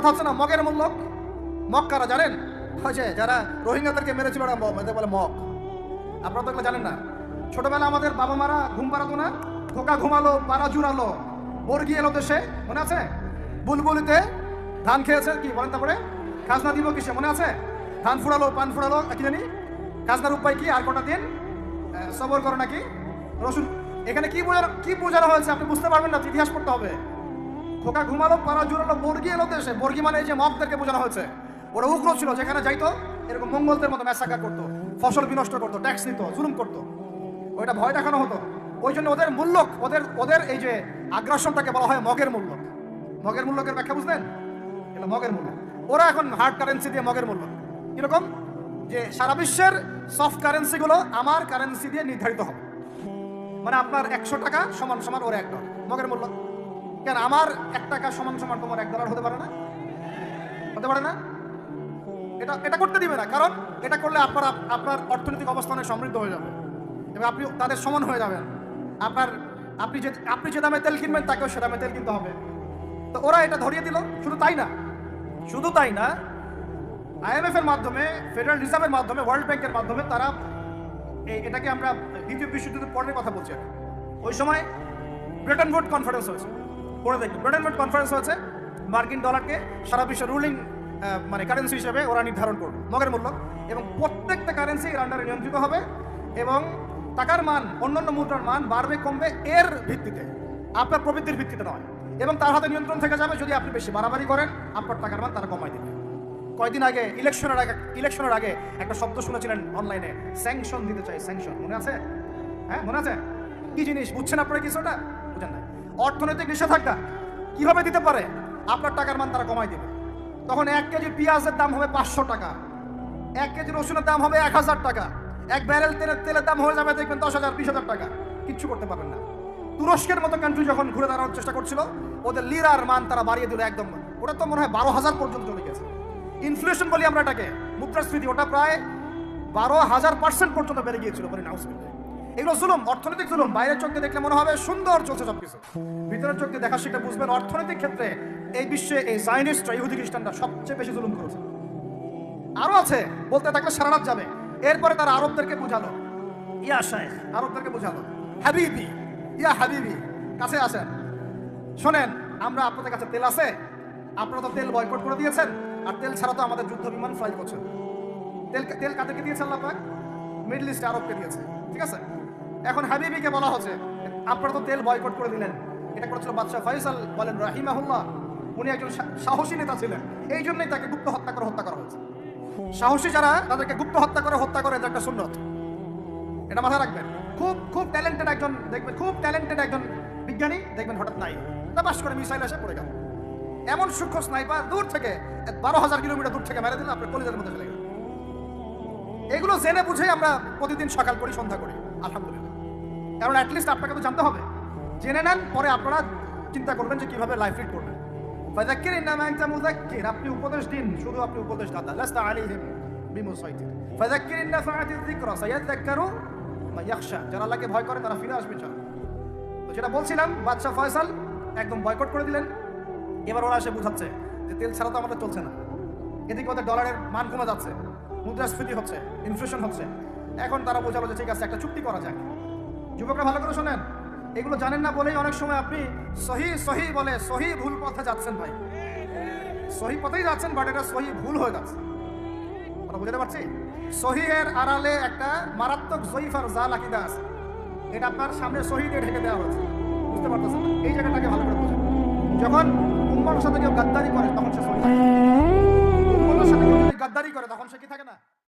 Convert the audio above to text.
কথা হচ্ছে না, মগের মূল্য মগ কারা জানেন? যে যারা রোহিঙ্গাদেরকে মেরেছিল ওরা এদের বলে মগ। আপনারা তো জানেন না। ছোটবেলা আমাদের বাবা মারা ঘুম পাড়াতো না? ধোকা ঘুমালো, পাড়া জুড়ালো। বর্গি এলো দেশে, মনে আছে? বুলবুলিতে ধান খেয়েছে, কি বলেন তারপরে? খাজনা দিব কিসে, মনে আছে? ধান ফুরালো পান ফুরালো কি জানি? খাজনার উপায় কি? আর কটা দিন? সবর করো নাকি? রসুন, এখানে কি বোঝানো কি বোঝানো হয়েছে? আপনি বুঝতে পারবেন না ইতিহাস পড়তে হবে। খোকা ঘুমালো, পাড়া জুড়ালো, বর্গি এলো দেশে। বর্গি মানে এই যে মগদেরকে বোঝানো হয়েছে। ওরা উগ্র ছিল, যেখানে যাইতো, এরকম মঙ্গলদের মতো ম্যাসাকার করতো, ফসল বিনষ্ট করতো, ট্যাক্স দিত, জুলুম করতো। ওইটা ভয় দেখানো হতো। ওই জন্য ওদের মূল্য ওদের ওদের এই যে আগ্রাসনটাকে বলা হয় মগের মূল্য মগের মূল্যকের ব্যাখ্যা বুঝলেন? এটা মগের মূল্য ওরা এখন হার্ড কারেন্সি দিয়ে মগের মূল্য কীরকম? যে সারা বিশ্বের সফট কারেন্সিগুলো আমার কারেন্সি দিয়ে নির্ধারিত হবে। মানে আপনার একশো টাকা সমান সমান ওরা এক ডলার মগের মূল্য কেন আমার এক টাকা সমান সমান তোমার এক ডলার হতে পারে না? হতে পারে না? এটা এটা করতে দিবে না, কারণ এটা করলে আপনার আপনার অর্থনৈতিক অবস্থা অনেক সমৃদ্ধ হয়ে যাবে। এবং আপনি তাদের সমান হয়ে যাবেন। আপনার, আপনি যে আপনি যে দামে তেল কিনবেন, তাকেও সে দামে তেল কিনতে হবে। তো ওরা এটা ধরিয়ে দিল, শুধু তাই না? শুধু তাই না আইএমএফ এর মাধ্যমে ফেডারেল রিজার্ভের মাধ্যমে ওয়ার্ল্ড ব্যাংকের মাধ্যমে তারা এটাকে আমরা দ্বিতীয় বিশ্বযুদ্ধের পরের কথা বলছি। ওই সময় ব্রিটেন ভোট কনফারেন্স হয়েছে। পড়ে দেখুন ব্রিটেন ভোট কনফারেন্স হয়েছে মার্কিন ডলারকে সারা বিশ্বের রুলিং মানে কারেন্সি হিসেবে ওরা নির্ধারণ করবে, মগের মূল্য। এবং প্রত্যেকটা কারেন্সি এর আন্ডারে নিয়ন্ত্রিত হবে এবং টাকার মান, অন্যান্য মুদ্রার মান বাড়বে, কমবে এর ভিত্তিতে। আপনার প্রবৃত্তির ভিত্তিতে নয়। এবং তার হাতে নিয়ন্ত্রণ থেকে যাবে যদি আপনি বেশি বাড়াবাড়ি করেন, আপনার টাকার মান তারা কমাই দেবে। কয়দিন আগে ইলেকশনের আগে ইলেকশনের আগে একটা শব্দ শুনেছিলেন অনলাইনে স্যাংশন দিতে চাই স্যাংশন মনে আছে? হ্যাঁ মনে আছে? কি জিনিস? বুঝছেন আপনারা কিছুটা বুঝেন না অর্থনৈতিক নিষেধাজ্ঞা কীভাবে দিতে পারে? আপনার টাকার মান তারা কমাই দেবে। তখন এক কেজি পেঁয়াজের দাম হবে পাঁচশো টাকা। এক কেজি রসুনের দাম হবে এক হাজার টাকা। এক ব্যারেল তেলের তেলের দাম হয়ে যাবে দেখবেন দশ হাজার, বিশ হাজার টাকা। কিচ্ছু করতে পারবেন না। তুরস্কের মতো কান্ট্রি যখন ঘুরে দাঁড়ানোর চেষ্টা করছিল, ওদের লিরার মান তারা বাড়িয়ে দিল একদম। ওটা তো মনে হয় বারো হাজার পর্যন্ত চলে গেছে। ইনফ্লেশন বলি আমরা এটাকে, মুদ্রাস্ফীতি, ওটা প্রায় বারো হাজার পার্সেন্ট পর্যন্ত বেড়ে গিয়েছিল বলি নাউসবিল্লাহ এগুলো জুলুম, অর্থনৈতিক জুলুম। বাইরের চোখ দেখলে মনে হবে সুন্দর চলছে সবকিছু। ভিতরের চোখ দেখা সেটা বুঝবেন অর্থনৈতিক ক্ষেত্রে এই বিশ্বে এই সাইনিস্টরা ইহুদি খ্রিস্টানরা সবচেয়ে বেশি জুলুম করেছে। আরও আছে, বলতে থাকলে সারা রাত যাবে। এরপরে তারা আরবদেরকে বুঝালো। ইয়া শাইখ আরবদেরকে বুঝালো। হাবিবি, ইয়া হাবিবি, কাছে আসেন। শোনেন, আমরা আপনাদের কাছে তেল আছে। আপনারা তো তেল বয়কট করে দিয়েছেন, আর তেল ছাড়া তো আমাদের যুদ্ধ বিমান ফ্লাই করছেন তেল তেল কাদেরকে দিয়েছেন আল্লাহ পাক? মিডল ইস্টে আরবকে দিয়েছে। ঠিক আছে? এখন হাবিবিকে বলা হচ্ছে। আপনারা তো তেল বয়কট করে দিলেন। এটা করেছিল বাদশাহ ফয়সাল বলেন রাহিমাহুল্লাহ। উনি একজন সাহসী নেতা ছিলেন। এই জন্যই তাকে গুপ্ত হত্যা করে হত্যা করা হয়েছে। সাহসী যারা, তাদেরকে গুপ্ত হত্যা করে হত্যা করে একটা সুন্নত। এটা মাথায় রাখবেন। খুব খুব ট্যালেন্টেড একজন, দেখবেন, খুব ট্যালেন্টেড একজন বিজ্ঞানী, দেখবেন হঠাৎ নাই। তাপাস করে মিসাইল এসে পড়ে গেল। এমন সূক্ষ্ম স্নাইপার দূর থেকে বারো হাজার কিলোমিটার দূর থেকে মেরে দিলে, আপনার কলিজার মধ্যে চলে গেল। এগুলো জেনে বুঝে আমরা প্রতিদিন সকাল করি, সন্ধ্যা করি। আলহামদুলিল্লাহ। কারণ অ্যাটলিস্ট আপনাকে তো জানতে হবে। জেনে নেন, পরে আপনারা চিন্তা করবেন যে কীভাবে লাইফ লিড করবেন। ফাযাক্কির ইন্নামা আনতা মুযাক্কির, আপনি উপদেশ দিন, শুধু আপনি উপদেশ দাতা লাস্তা আলাইহিম বিমুসাইতির ফাযাক্কির ইন নাফাআতি যিকরা সায়াযাক্কারু মান ইয়াখশা। যারা আল্লাহকে ভয় করে, তারা ফিরে আসবে চান তো যেটা বলছিলাম বাদশা ফয়সাল একদম বয়কট করে দিলেন। এবার ওরা এসে বুঝাচ্ছে যে তেল ছাড়া তো আমাদের চলছে না। এদিকে ওদের ডলারের মান কমে যাচ্ছে, মুদ্রাস্ফীতি হচ্ছে ইনফ্লেশন হচ্ছে। এখন তারা বোঝালো যে ঠিক আছে, একটা চুক্তি করা যাক। যুবকরা ভালো করে শোনেন, এগুলো জানেন না বলেই অনেক সময় আপনি সহি সহি বলে সহি ভুল পথে যাচ্ছেন ভাই। সহি পথেই যাচ্ছেন বাট এটা সহি ভুল হয়ে যাচ্ছে। কথা বুঝতে পারছি? সহি এর আড়ালে একটা মারাত্মক জয়ীফ আর জাল আকিদা আছে। এটা আপনার সামনে সহি দিয়ে ঢেকে দেওয়া হয়েছে। বুঝতে পারতেছেন? এই জায়গাটাকে ভালো করে বুঝুন। যখন উম্মার সাথে কেউ গাদ্দারি করে, তখন সে সহি থাকে। উম্মার সাথে কেউ গাদ্দারি করে, তখন সে কি থাকে না?